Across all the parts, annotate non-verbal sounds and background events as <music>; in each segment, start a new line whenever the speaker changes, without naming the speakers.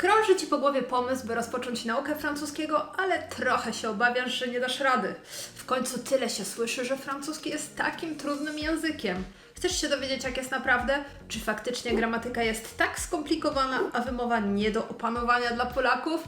Krąży Ci po głowie pomysł, by rozpocząć naukę francuskiego, ale trochę się obawiasz, że nie dasz rady. W końcu tyle się słyszy, że francuski jest takim trudnym językiem. Chcesz się dowiedzieć, jak jest naprawdę? Czy faktycznie gramatyka jest tak skomplikowana, a wymowa nie do opanowania dla Polaków?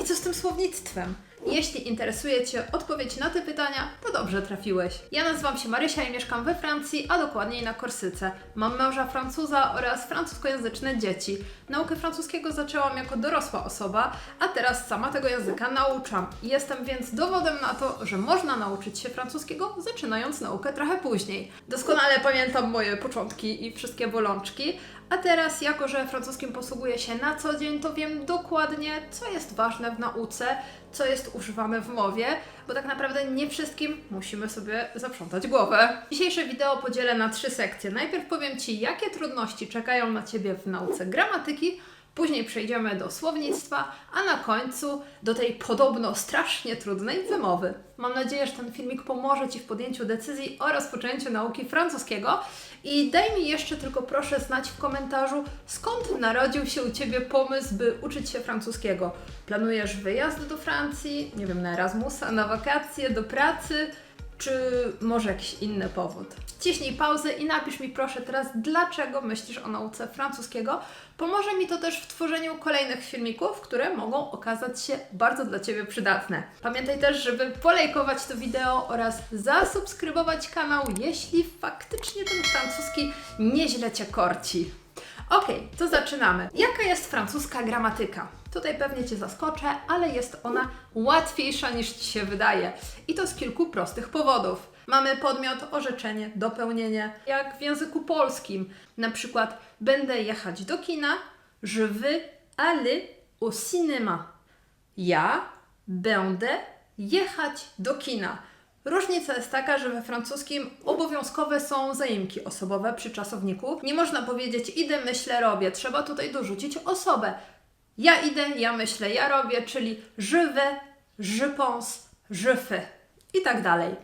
I co z tym słownictwem? Jeśli interesuje Cię odpowiedź na te pytania, to dobrze trafiłeś. Ja nazywam się Marysia i mieszkam we Francji, a dokładniej na Korsyce. Mam męża Francuza oraz francuskojęzyczne dzieci. Naukę francuskiego zaczęłam jako dorosła osoba, a teraz sama tego języka nauczam. Jestem więc dowodem na to, że można nauczyć się francuskiego, zaczynając naukę trochę później. Doskonale pamiętam moje początki i wszystkie bolączki, a teraz, jako że francuskim posługuję się na co dzień, to wiem dokładnie, co jest ważne w nauce, co jest używane w mowie, bo tak naprawdę nie wszystkim musimy sobie zaprzątać głowę. Dzisiejsze wideo podzielę na trzy sekcje. Najpierw powiem Ci, jakie trudności czekają na Ciebie w nauce gramatyki, Później przejdziemy do słownictwa, a na końcu do tej podobno strasznie trudnej wymowy. Mam nadzieję, że ten filmik pomoże Ci w podjęciu decyzji o rozpoczęciu nauki francuskiego. I daj mi jeszcze tylko proszę znać w komentarzu, skąd narodził się u Ciebie pomysł, by uczyć się francuskiego. Planujesz wyjazd do Francji, nie wiem, na Erasmusa, na wakacje, do pracy? Czy może jakiś inny powód. Wciśnij pauzę i napisz mi proszę teraz, dlaczego myślisz o nauce francuskiego. Pomoże mi to też w tworzeniu kolejnych filmików, które mogą okazać się bardzo dla Ciebie przydatne. Pamiętaj też, żeby polajkować to wideo oraz zasubskrybować kanał, jeśli faktycznie ten francuski nieźle Cię korci. Ok, to zaczynamy. Jaka jest francuska gramatyka? Tutaj pewnie Cię zaskoczę, ale jest ona łatwiejsza niż Ci się wydaje. I to z kilku prostych powodów. Mamy podmiot, orzeczenie, dopełnienie, jak w języku polskim. Na przykład będę jechać do kina, je veux aller au cinéma. Ja będę jechać do kina. Różnica jest taka, że we francuskim obowiązkowe są zaimki osobowe przy czasowniku. Nie można powiedzieć idę, myślę, robię. Trzeba tutaj dorzucić osobę. Ja idę, ja myślę, ja robię, czyli je vais, je pense, je fais i tak dalej.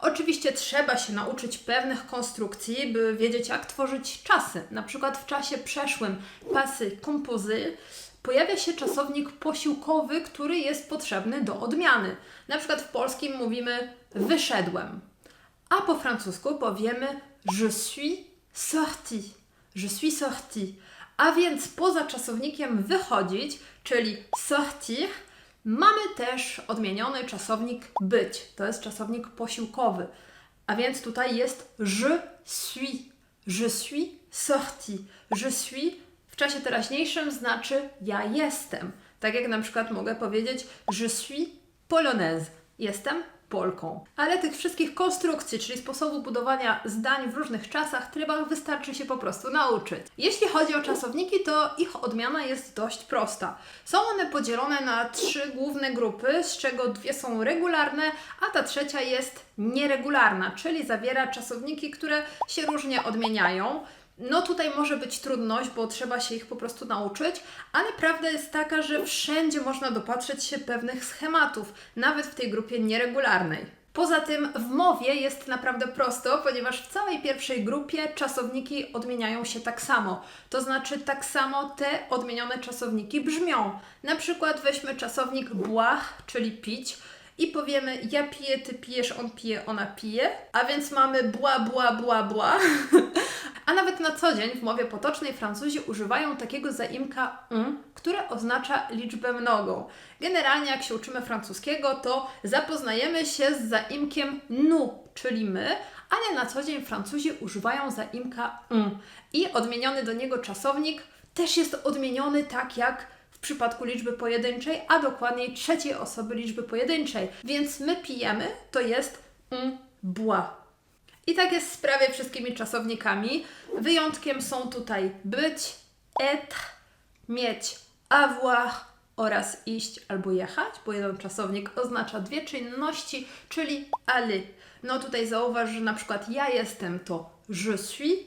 Oczywiście trzeba się nauczyć pewnych konstrukcji, by wiedzieć, jak tworzyć czasy. Na przykład w czasie przeszłym pasy composé pojawia się czasownik posiłkowy, który jest potrzebny do odmiany. Na przykład w polskim mówimy wyszedłem, a po francusku powiemy je suis sorti. Je suis sorti. A więc poza czasownikiem wychodzić, czyli sortir, mamy też odmieniony czasownik być. To jest czasownik posiłkowy. A więc tutaj jest je suis. Je suis sorti. Je suis w czasie teraźniejszym znaczy ja jestem. Tak jak na przykład mogę powiedzieć je suis polonaise. Jestem Polką. Ale tych wszystkich konstrukcji, czyli sposobu budowania zdań w różnych czasach, trybach wystarczy się po prostu nauczyć. Jeśli chodzi o czasowniki, to ich odmiana jest dość prosta. Są one podzielone na trzy główne grupy, z czego dwie są regularne, a ta trzecia jest nieregularna, czyli zawiera czasowniki, które się różnie odmieniają. No tutaj może być trudność, bo trzeba się ich po prostu nauczyć, ale prawda jest taka, że wszędzie można dopatrzeć się pewnych schematów, nawet w tej grupie nieregularnej. Poza tym w mowie jest naprawdę prosto, ponieważ w całej pierwszej grupie czasowniki odmieniają się tak samo. To znaczy tak samo te odmienione czasowniki brzmią. Na przykład weźmy czasownik błah, czyli pić i powiemy ja piję, ty pijesz, on pije, ona pije, a więc mamy bła, bła, bła, bła. <laughs> a nawet na co dzień w mowie potocznej Francuzi używają takiego zaimka un, które oznacza liczbę mnogą. Generalnie jak się uczymy francuskiego, to zapoznajemy się z zaimkiem nu, czyli my, ale na co dzień Francuzi używają zaimka un. I odmieniony do niego czasownik też jest odmieniony tak jak przypadku liczby pojedynczej, a dokładniej trzeciej osoby liczby pojedynczej. Więc my pijemy to jest un bois. I tak jest z prawie wszystkimi czasownikami. Wyjątkiem są tutaj być, être, mieć, avoir oraz iść albo jechać, bo jeden czasownik oznacza dwie czynności, czyli aller. No tutaj zauważ, że na przykład ja jestem to je suis,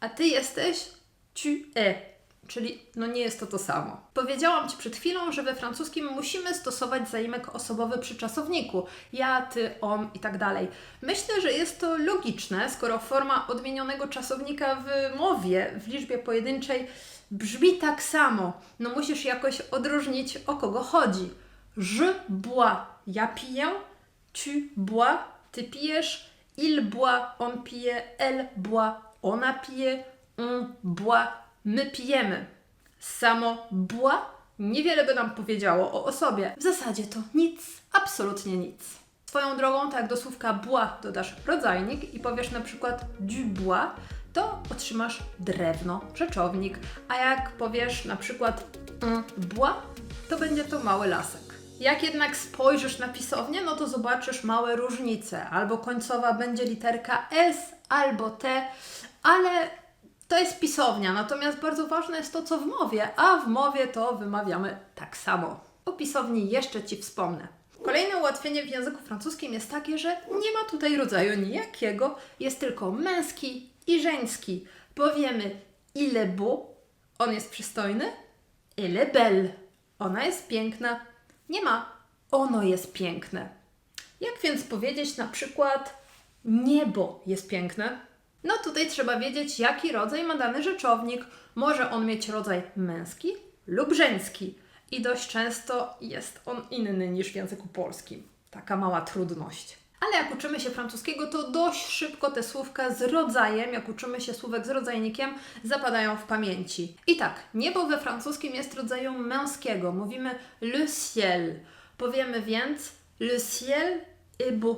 a ty jesteś tu es czyli no nie jest to to samo. Powiedziałam Ci przed chwilą, że we francuskim musimy stosować zaimek osobowy przy czasowniku. Ja, ty, on i tak dalej. Myślę, że jest to logiczne, skoro forma odmienionego czasownika w mowie, w liczbie pojedynczej brzmi tak samo. No musisz jakoś odróżnić, o kogo chodzi. Je bois, ja piję, tu bois, ty pijesz, il boit, on pije, elle boit, ona pije, on boit, my pijemy. Samo bois niewiele by nam powiedziało o osobie. W zasadzie to nic, absolutnie nic. Swoją drogą, tak do słówka bois dodasz rodzajnik i powiesz na przykład du bois, to otrzymasz drewno, rzeczownik, a jak powiesz na przykład un bois, to będzie to mały lasek. Jak jednak spojrzysz na pisownię, no to zobaczysz małe różnice. Albo końcowa będzie literka S, albo T, ale to jest pisownia, natomiast bardzo ważne jest to, co w mowie, a w mowie to wymawiamy tak samo. O pisowni jeszcze Ci wspomnę. Kolejne ułatwienie w języku francuskim jest takie, że nie ma tutaj rodzaju nijakiego, jest tylko męski i żeński. Powiemy il est beau, on jest przystojny, elle est belle, ona jest piękna. Nie ma ono jest piękne. Jak więc powiedzieć na przykład niebo jest piękne? No tutaj trzeba wiedzieć, jaki rodzaj ma dany rzeczownik. Może on mieć rodzaj męski lub żeński. I dość często jest on inny niż w języku polskim. Taka mała trudność. Ale jak uczymy się francuskiego, to dość szybko te słówka z rodzajem, jak uczymy się słówek z rodzajnikiem, zapadają w pamięci. I tak, niebo we francuskim jest rodzaju męskiego. Mówimy le ciel. Powiemy więc le ciel est beau.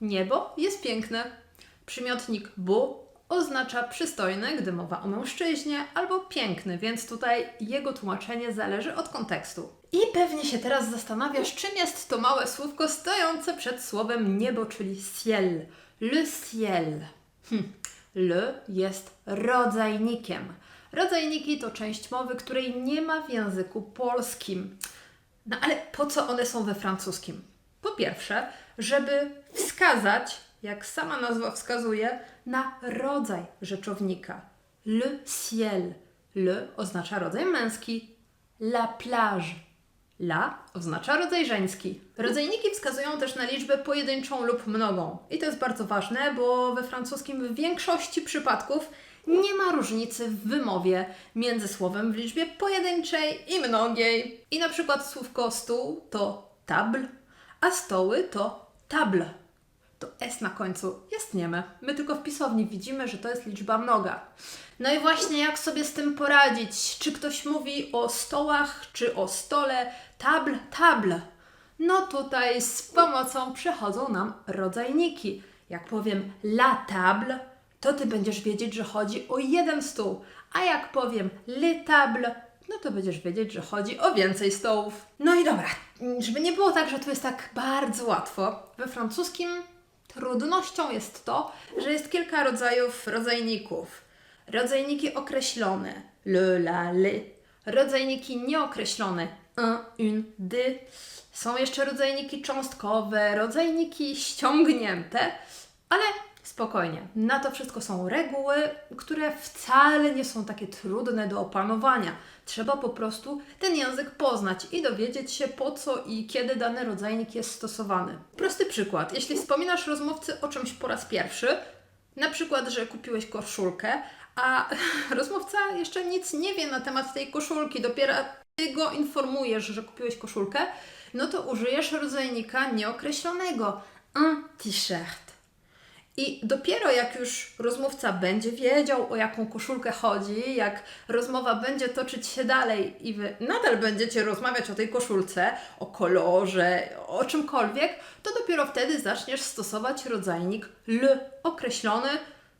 Niebo jest piękne. Przymiotnik beau oznacza przystojny, gdy mowa o mężczyźnie, albo piękny, więc tutaj jego tłumaczenie zależy od kontekstu. I pewnie się teraz zastanawiasz, czym jest to małe słówko stojące przed słowem niebo, czyli ciel. Le ciel. Hm. Le jest rodzajnikiem. Rodzajniki to część mowy, której nie ma w języku polskim. No ale po co one są we francuskim? Po pierwsze, żeby wskazać, jak sama nazwa wskazuje, na rodzaj rzeczownika. Le ciel. Le oznacza rodzaj męski. La plage. La oznacza rodzaj żeński. Rodzajniki wskazują też na liczbę pojedynczą lub mnogą. I to jest bardzo ważne, bo we francuskim w większości przypadków nie ma różnicy w wymowie między słowem w liczbie pojedynczej i mnogiej. I na przykład słówko stół to table, a stoły to table. To S na końcu jest nieme. My tylko w pisowni widzimy, że to jest liczba mnoga. No i właśnie jak sobie z tym poradzić? Czy ktoś mówi o stołach, czy o stole? Table, table. No tutaj z pomocą przychodzą nam rodzajniki. Jak powiem la table, to Ty będziesz wiedzieć, że chodzi o jeden stół. A jak powiem le table, no to będziesz wiedzieć, że chodzi o więcej stołów. No i dobra, żeby nie było tak, że tu jest tak bardzo łatwo. We francuskim trudnością jest to, że jest kilka rodzajów rodzajników. Rodzajniki określone le, la, le. Rodzajniki nieokreślone un, une, de. Są jeszcze rodzajniki cząstkowe, rodzajniki ściągnięte, ale spokojnie. Na to wszystko są reguły, które wcale nie są takie trudne do opanowania. Trzeba po prostu ten język poznać i dowiedzieć się po co i kiedy dany rodzajnik jest stosowany. Prosty przykład. Jeśli wspominasz rozmówcy o czymś po raz pierwszy, na przykład, że kupiłeś koszulkę, a <laughs> rozmówca jeszcze nic nie wie na temat tej koszulki, dopiero ty go informujesz, że kupiłeś koszulkę, no to użyjesz rodzajnika nieokreślonego. Un t-shirt. I dopiero jak już rozmówca będzie wiedział, o jaką koszulkę chodzi, jak rozmowa będzie toczyć się dalej i wy nadal będziecie rozmawiać o tej koszulce, o kolorze, o czymkolwiek, to dopiero wtedy zaczniesz stosować rodzajnik l określony,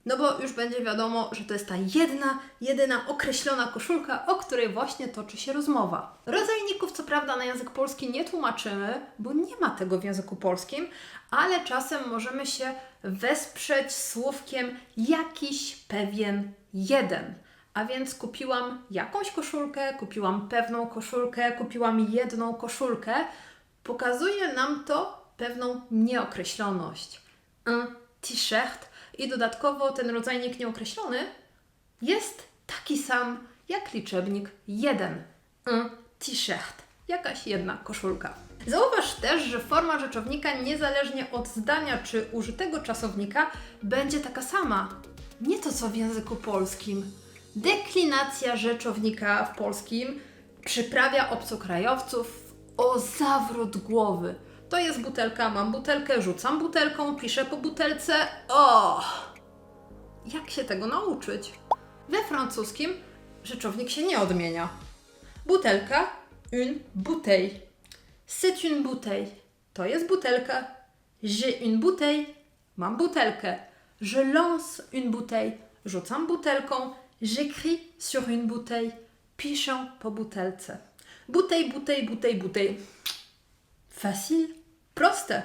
no bo już będzie wiadomo, że to jest ta jedna, jedyna określona koszulka, o której właśnie toczy się rozmowa. Rodzajników co prawda na język polski nie tłumaczymy, bo nie ma tego w języku polskim, ale czasem możemy się wesprzeć słówkiem jakiś pewien jeden. A więc kupiłam jakąś koszulkę, kupiłam pewną koszulkę, kupiłam jedną koszulkę. Pokazuje nam to pewną nieokreśloność. Un t-shirt i dodatkowo ten rodzajnik nieokreślony jest taki sam jak liczebnik 1. Un t-shirt. Jakaś jedna koszulka. Zauważ też, że forma rzeczownika niezależnie od zdania czy użytego czasownika będzie taka sama. Nie to co w języku polskim. Deklinacja rzeczownika w polskim przyprawia obcokrajowców o zawrót głowy. To jest butelka, mam butelkę, rzucam butelką, piszę po butelce. O! Jak się tego nauczyć? We francuskim rzeczownik się nie odmienia. Butelka, une bouteille. C'est une bouteille. To jest butelka. J'ai une bouteille. Mam butelkę. Je lance une bouteille. Rzucam butelką. J'écris sur une bouteille. Piszę po butelce. Bouteille, bouteille, bouteille, bouteille. Facile. Proste.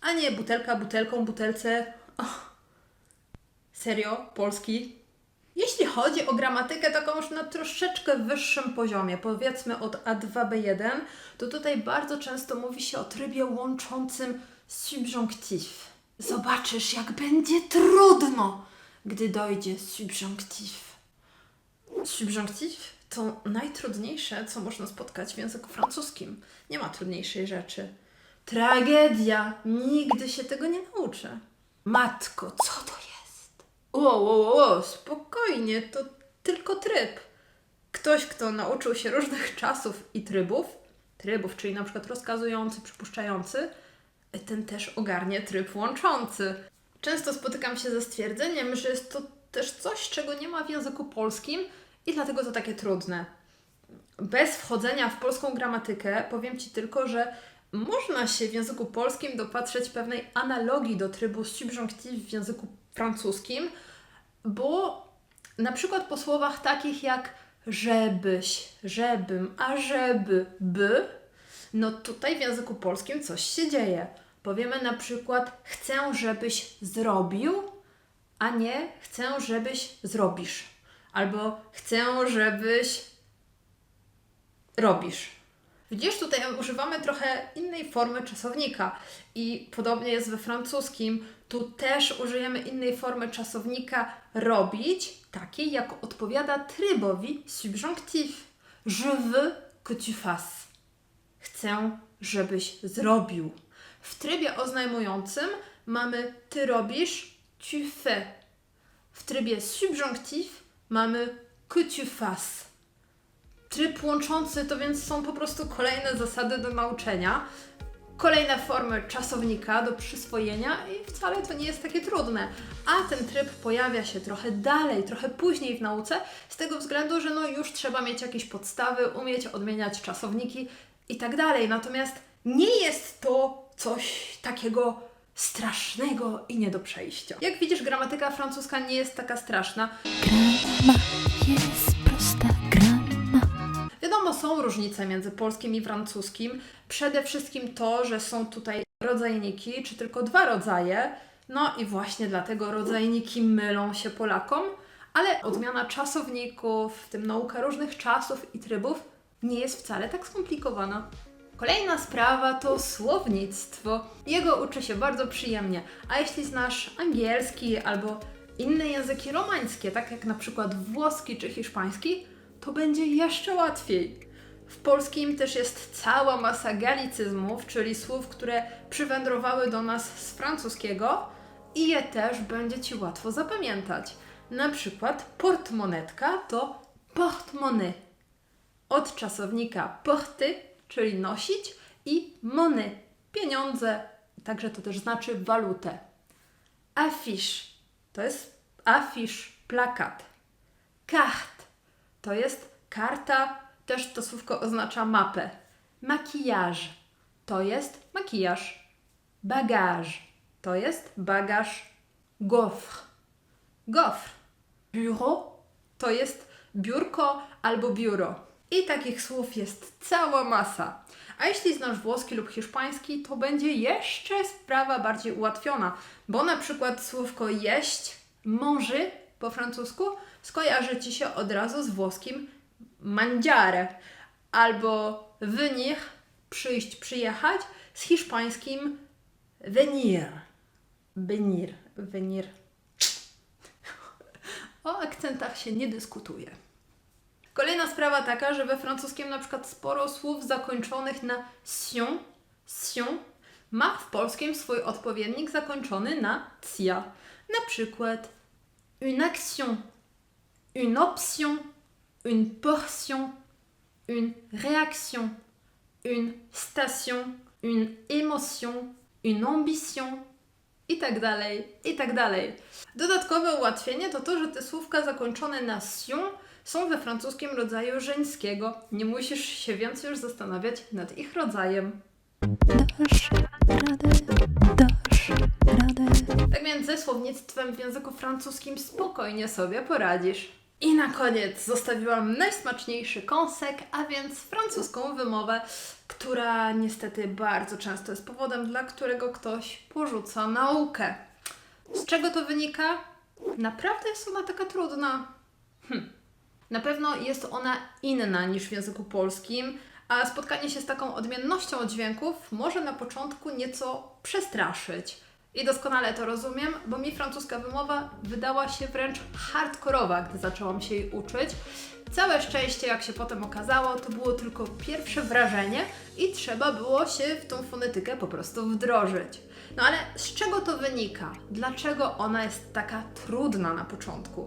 A nie butelka, butelką, butelce. Och. Serio? Polski? Jeśli chodzi o gramatykę taką już na troszeczkę wyższym poziomie, powiedzmy od A2B1, to tutaj bardzo często mówi się o trybie łączącym subjonctif. Zobaczysz, jak będzie trudno, gdy dojdzie subjonctif. Subjonctif to najtrudniejsze, co można spotkać w języku francuskim. Nie ma trudniejszej rzeczy. Tragedia! Nigdy się tego nie nauczę. Matko, co to jest? O, o, o, spokojnie, to tylko tryb. Ktoś, kto nauczył się różnych czasów i trybów, trybów, czyli na przykład rozkazujący, przypuszczający, ten też ogarnie tryb łączący. Często spotykam się ze stwierdzeniem, że jest to też coś, czego nie ma w języku polskim i dlatego to takie trudne. Bez wchodzenia w polską gramatykę powiem Ci tylko, że można się w języku polskim dopatrzeć pewnej analogii do trybu subjonctif w języku francuskim, bo na przykład po słowach takich jak żebyś, żebym, a żeby, by, no tutaj w języku polskim coś się dzieje. Powiemy na przykład chcę, żebyś zrobił, a nie chcę, żebyś zrobisz. Albo chcę, żebyś robisz. Widzisz, tutaj używamy trochę innej formy czasownika i podobnie jest we francuskim. Tu też użyjemy innej formy czasownika robić, takiej jak odpowiada trybowi subjonctif. Je veux que tu fasses. Chcę, żebyś zrobił. W trybie oznajmującym mamy ty robisz, tu fais. W trybie subjonctif mamy que tu fasses. Tryb łączący to więc są po prostu kolejne zasady do nauczenia, kolejne formy czasownika do przyswojenia i wcale to nie jest takie trudne. A ten tryb pojawia się trochę dalej, trochę później w nauce, z tego względu, że no już trzeba mieć jakieś podstawy, umieć odmieniać czasowniki i tak dalej. Natomiast nie jest to coś takiego strasznego i nie do przejścia. Jak widzisz, gramatyka francuska nie jest taka straszna.
Grama jest.
Wiadomo, są różnice między polskim i francuskim. Przede wszystkim to, że są tutaj rodzajniki, czy tylko dwa rodzaje. No i właśnie dlatego rodzajniki mylą się Polakom, ale odmiana czasowników, w tym nauka różnych czasów i trybów, nie jest wcale tak skomplikowana. Kolejna sprawa to słownictwo. Jego uczy się bardzo przyjemnie, a jeśli znasz angielski albo inne języki romańskie, tak jak na przykład włoski czy hiszpański, to będzie jeszcze łatwiej. W polskim też jest cała masa galicyzmów, czyli słów, które przywędrowały do nas z francuskiego i je też będzie Ci łatwo zapamiętać. Na przykład portmonetka to portemonnaie. Od czasownika porty, czyli nosić i money, pieniądze, także to też znaczy walutę. Affiche to jest afisz, plakat. Carte to jest karta, też to słówko oznacza mapę. Maquillage to jest makijaż. Bagage to jest bagaż. Gaufre. Gaufre. Bureau to jest biurko albo biuro. I takich słów jest cała masa. A jeśli znasz włoski lub hiszpański, to będzie jeszcze sprawa bardziej ułatwiona, bo na przykład słówko jeść, manger po francusku, skojarzy Ci się od razu z włoskim mangiare, albo venir, przyjść, przyjechać, z hiszpańskim venir. Venir, venir. <laughs> O akcentach się nie dyskutuje. Kolejna sprawa taka, że we francuskim na przykład sporo słów zakończonych na sion, sion ma w polskim swój odpowiednik zakończony na cia. Na przykład une action, une option, une portion, une réaction, une station, une émotion, une ambition i tak dalej, i tak dalej. Dodatkowe ułatwienie to to, że te słówka zakończone na sion są we francuskim rodzaju żeńskiego. Nie musisz się więcej już zastanawiać nad ich rodzajem.
Dasz radę, radę.
Tak więc ze słownictwem w języku francuskim spokojnie sobie poradzisz. I na koniec zostawiłam najsmaczniejszy kąsek, a więc francuską wymowę, która niestety bardzo często jest powodem, dla którego ktoś porzuca naukę. Z czego to wynika? Naprawdę jest ona taka trudna. Hm. Na pewno jest ona inna niż w języku polskim, a spotkanie się z taką odmiennością dźwięków może na początku nieco przestraszyć. I doskonale to rozumiem, bo mi francuska wymowa wydała się wręcz hardkorowa, gdy zaczęłam się jej uczyć. Całe szczęście, jak się potem okazało, to było tylko pierwsze wrażenie i trzeba było się w tą fonetykę po prostu wdrożyć. No ale z czego to wynika? Dlaczego ona jest taka trudna na początku?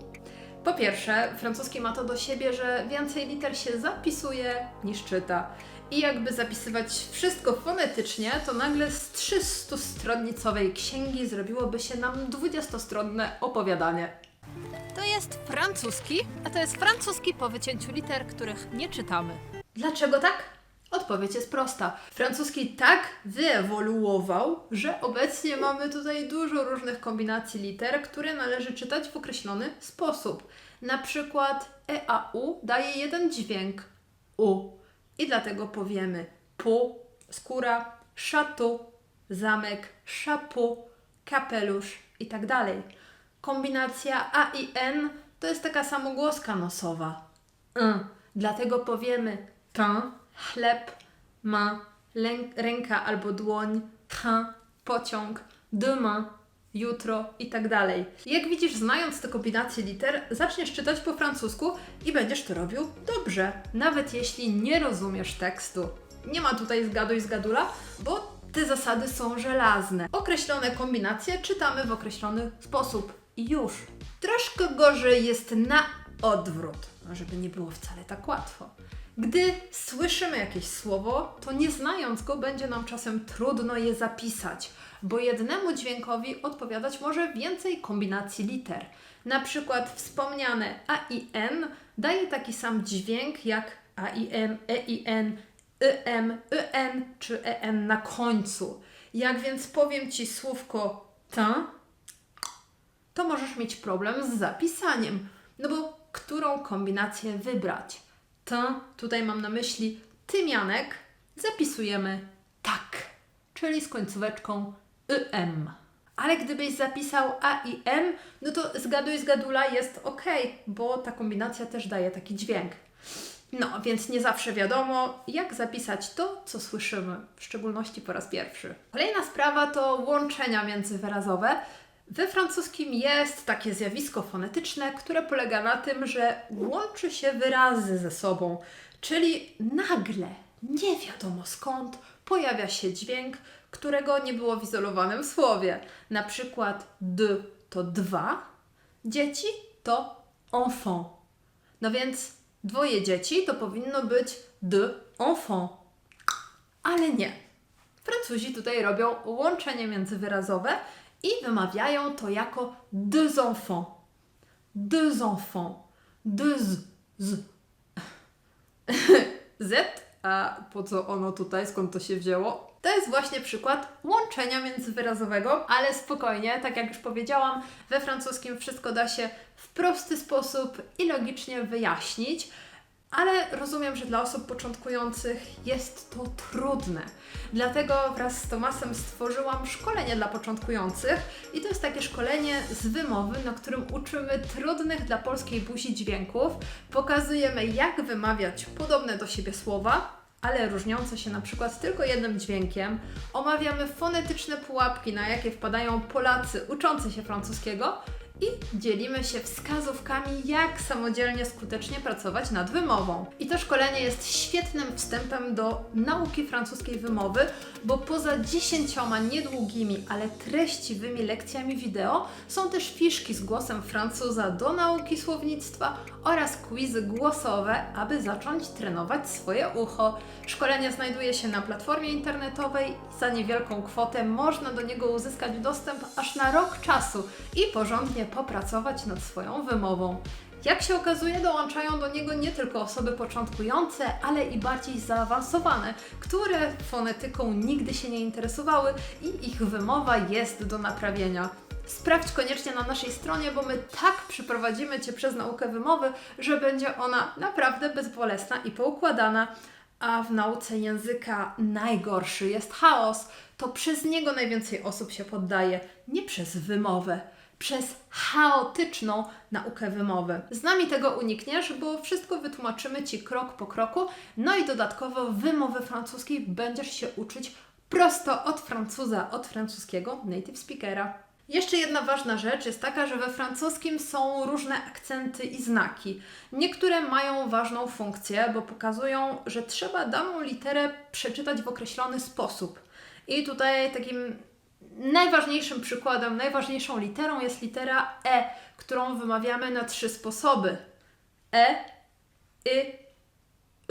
Po pierwsze, francuski ma to do siebie, że więcej liter się zapisuje niż czyta. I jakby zapisywać wszystko fonetycznie, to nagle z 300-stronnicowej księgi zrobiłoby się nam 20-stronne opowiadanie. To jest francuski, a to jest francuski po wycięciu liter, których nie czytamy. Dlaczego tak? Odpowiedź jest prosta. Francuski tak wyewoluował, że obecnie mamy tutaj dużo różnych kombinacji liter, które należy czytać w określony sposób. Na przykład EAU daje jeden dźwięk U i dlatego powiemy pu, skóra, chateau, zamek, chapeau, kapelusz i tak dalej. Kombinacja A i N to jest taka samogłoska nosowa. Y. Dlatego powiemy pain, chleb, lę- ręka albo dłoń, train, pociąg, demain, jutro i tak dalej. Jak widzisz, znając te kombinacje liter, zaczniesz czytać po francusku i będziesz to robił dobrze, nawet jeśli nie rozumiesz tekstu. Nie ma tutaj zgaduj zgadula, bo te zasady są żelazne. Określone kombinacje czytamy w określony sposób i już. Troszkę gorzej jest na odwrót, żeby nie było wcale tak łatwo. Gdy słyszymy jakieś słowo, to nie znając go, będzie nam czasem trudno je zapisać, bo jednemu dźwiękowi odpowiadać może więcej kombinacji liter. Na przykład wspomniane A i N daje taki sam dźwięk jak A i M, E i N, Y, M, Y, czy E, N na końcu. Jak więc powiem Ci słówko ten, to możesz mieć problem z zapisaniem. No bo którą kombinację wybrać? Ten, tutaj mam na myśli tymianek, zapisujemy tak, czyli z końcóweczką ym. Ale gdybyś zapisał A i M, no to zgaduj zgadula jest ok, bo ta kombinacja też daje taki dźwięk. No, więc nie zawsze wiadomo, jak zapisać to, co słyszymy, w szczególności po raz pierwszy. Kolejna sprawa to łączenia międzywyrazowe. We francuskim jest takie zjawisko fonetyczne, które polega na tym, że łączy się wyrazy ze sobą, czyli nagle, nie wiadomo skąd, pojawia się dźwięk, którego nie było w izolowanym słowie. Na przykład d to dwa, dzieci to enfant. No więc dwoje dzieci to powinno być de enfant. Ale nie. Francuzi tutaj robią łączenie międzywyrazowe i wymawiają to jako deux enfants. Deux enfants. Deux. Z. <laughs> Z. A po co ono tutaj? Skąd to się wzięło? To jest właśnie przykład łączenia międzywyrazowego, ale spokojnie, tak jak już powiedziałam, we francuskim wszystko da się w prosty sposób i logicznie wyjaśnić, ale rozumiem, że dla osób początkujących jest to trudne. Dlatego wraz z Tomasem stworzyłam szkolenie dla początkujących i to jest takie szkolenie z wymowy, na którym uczymy trudnych dla polskiej buzi dźwięków. Pokazujemy, jak wymawiać podobne do siebie słowa, ale różniące się na przykład tylko jednym dźwiękiem. Omawiamy fonetyczne pułapki, na jakie wpadają Polacy uczący się francuskiego i dzielimy się wskazówkami, jak samodzielnie skutecznie pracować nad wymową. I to szkolenie jest świetnym wstępem do nauki francuskiej wymowy, bo poza dziesięcioma niedługimi, ale treściwymi lekcjami wideo są też fiszki z głosem Francuza do nauki słownictwa oraz quizy głosowe, aby zacząć trenować swoje ucho. Szkolenie znajduje się na platformie internetowej. Za niewielką kwotę można do niego uzyskać dostęp aż na rok czasu i porządnie popracować nad swoją wymową. Jak się okazuje, dołączają do niego nie tylko osoby początkujące, ale i bardziej zaawansowane, które fonetyką nigdy się nie interesowały i ich wymowa jest do naprawienia. Sprawdź koniecznie na naszej stronie, bo my tak przyprowadzimy Cię przez naukę wymowy, że będzie ona naprawdę bezbolesna i poukładana. A w nauce języka najgorszy jest chaos. To przez niego najwięcej osób się poddaje, nie przez wymowę przez chaotyczną naukę wymowy. Z nami tego unikniesz, bo wszystko wytłumaczymy Ci krok po kroku, no i dodatkowo wymowy francuskiej będziesz się uczyć prosto od Francuza, od francuskiego native speakera. Jeszcze jedna ważna rzecz jest taka, że we francuskim są różne akcenty i znaki. Niektóre mają ważną funkcję, bo pokazują, że trzeba daną literę przeczytać w określony sposób. I tutaj takim najważniejszym przykładem, najważniejszą literą jest litera E, którą wymawiamy na trzy sposoby. E, Y,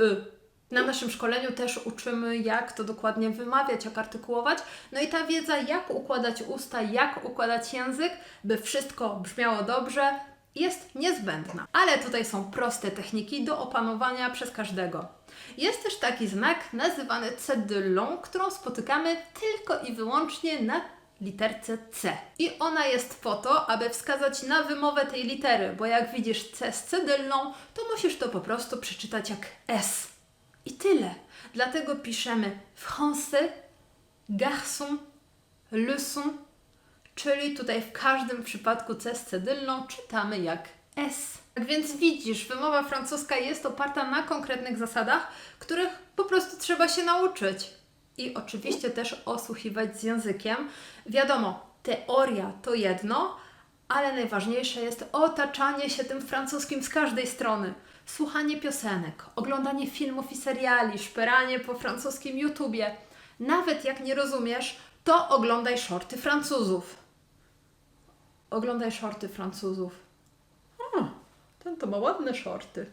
Y. Na naszym szkoleniu też uczymy, jak to dokładnie wymawiać, jak artykułować. No i ta wiedza, jak układać usta, jak układać język, by wszystko brzmiało dobrze, jest niezbędna. Ale tutaj są proste techniki do opanowania przez każdego. Jest też taki znak nazywany cedylą, którą spotykamy tylko i wyłącznie na literce C. I ona jest po to, aby wskazać na wymowę tej litery, bo jak widzisz C z cedylą, to musisz to po prostu przeczytać jak S. I tyle. Dlatego piszemy français, garçon, leçon, czyli tutaj w każdym przypadku C z cedylną czytamy jak S. Tak więc widzisz, wymowa francuska jest oparta na konkretnych zasadach, których po prostu trzeba się nauczyć. I oczywiście też osłuchiwać z językiem. Wiadomo, teoria to jedno, ale najważniejsze jest otaczanie się tym francuskim z każdej strony. Słuchanie piosenek, oglądanie filmów i seriali, szperanie po francuskim YouTubie. Nawet jak nie rozumiesz, to oglądaj shorty Francuzów. Oglądaj shorty Francuzów. O, ten to ma ładne shorty.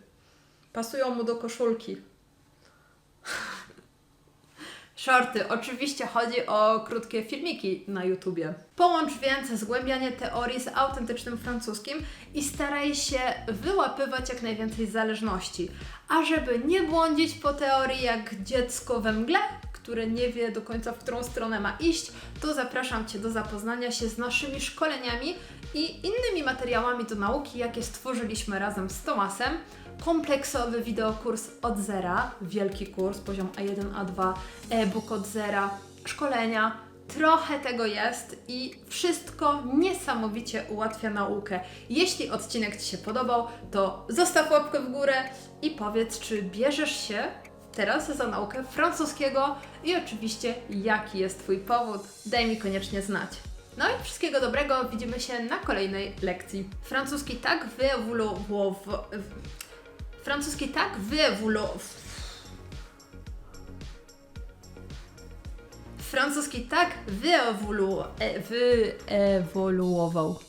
Pasują mu do koszulki. Shorty. Oczywiście chodzi o krótkie filmiki na YouTubie. Połącz więc zgłębianie teorii z autentycznym francuskim i staraj się wyłapywać jak najwięcej zależności. A żeby nie błądzić po teorii jak dziecko we mgle, które nie wie do końca, w którą stronę ma iść, to zapraszam Cię do zapoznania się z naszymi szkoleniami i innymi materiałami do nauki, jakie stworzyliśmy razem z Tomasem kompleksowy wideokurs od zera, wielki kurs, poziom A1, A2, e-book od zera, szkolenia. Trochę tego jest i wszystko niesamowicie ułatwia naukę. Jeśli odcinek Ci się podobał, to zostaw łapkę w górę i powiedz, czy bierzesz się teraz za naukę francuskiego i oczywiście jaki jest Twój powód. Daj mi koniecznie znać. No i wszystkiego dobrego, widzimy się na kolejnej lekcji. Francuski tak wyewoluował. Francuski tak wyewoluował. Francuski tak wyewolu- e- wyewoluował.